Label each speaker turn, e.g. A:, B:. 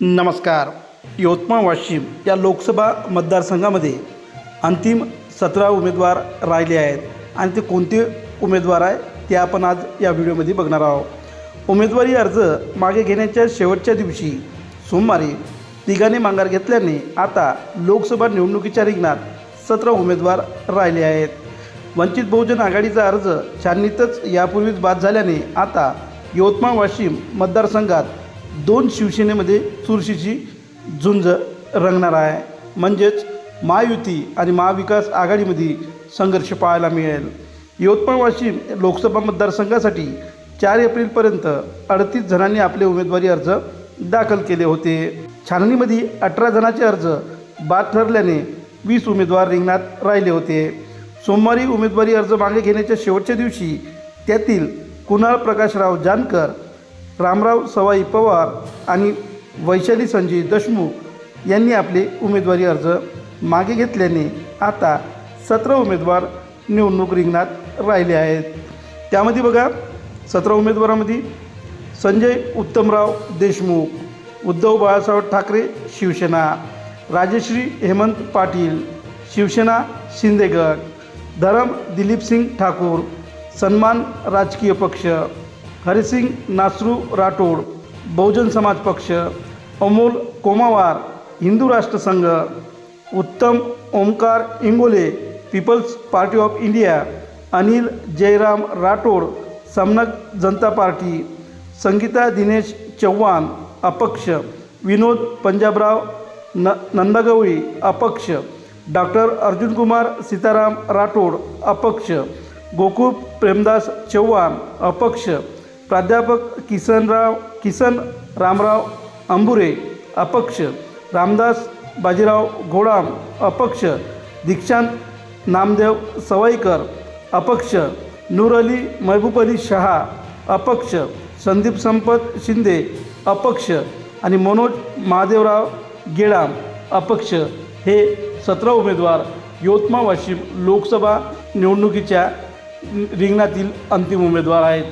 A: नमस्कार. यवतमाळ वाशिम या लोकसभा मतदारसंघामध्ये अंतिम सतरा उमेदवार राहिले आहेत आणि ते कोणते उमेदवार आहे ते आपण आज या व्हिडिओमध्ये बघणार आहोत. उमेदवारी अर्ज मागे घेण्याच्या शेवटच्या दिवशी सोमवारी तिघांनी माघार घेतल्याने आता लोकसभा निवडणुकीच्या रिंगणात सतरा उमेदवार राहिले आहेत. वंचित बहुजन आघाडीचा अर्ज छाननीतच यापूर्वीच बाद झाल्याने आता यवतमाळ वाशिम मतदारसंघात दोन शिवसेनेमध्ये चुरशीची झुंज रंगणार आहे. म्हणजेच महायुती आणि महाविकास आघाडीमध्ये संघर्ष पाहायला मिळेल. यवतमाळ वाशिम लोकसभा मतदारसंघासाठी चार एप्रिलपर्यंत अडतीस जणांनी आपले उमेदवारी अर्ज दाखल केले होते. छाननीमध्ये अठरा जणांचे अर्ज बाद ठरल्याने वीस उमेदवार रिंगणात राहिले होते. सोमवारी उमेदवारी अर्ज मागे घेण्याच्या शेवटच्या दिवशी त्यातील कुणाल प्रकाशराव जानकर रामराव सवाई पवार आणि वैशाली संजय देशमुख यांनी आपले उमेदवारी अर्ज मागे घेतल्याने आता सतरा उमेदवार निवडणूक रिंगणात राहिले आहेत. त्यामध्ये बघा सतरा उमेदवारामध्ये संजय उत्तमराव देशमुख उद्धव बाळासाहेब ठाकरे शिवसेना राजश्री हेमंत पाटील शिवसेना शिंदेगड धरम दिलीपसिंग ठाकूर सन्मान राजकीय पक्ष हरिसिंग नासरू राठोड बहुजन समाज पक्ष Amol कोमावार Hindu Rashtra Sangh Uttam Omkar Ingole people's party of India Anil Jayram Rathod Samanak Janata party Sangita Dinesh Chavan अपक्ष विनोद पंजाबराव न नंदगवळी अपक्ष डॉक्टर अर्जुनकुमार सीताराम राठोड अपक्ष गोकुळ प्रेमदास चव्हाण अपक्ष प्राध्यापक किसनराव किसन रामराव अंबुरे अपक्ष. रामदास बाजीराव घोडाम अपक्ष. दीक्षांत नामदेव सवाईकर अपक्ष. नूर अली महबूब अली शहा अपक्ष. संदीप संपत शिंदे अपक्ष. आणि मनोज महादेवराव गेडाम अपक्ष. हे सतरा उमेदवार यवतमाळ वाशिम लोकसभा निवडणुकीच्या रिंगणातील अंतिम उमेदवार आहेत.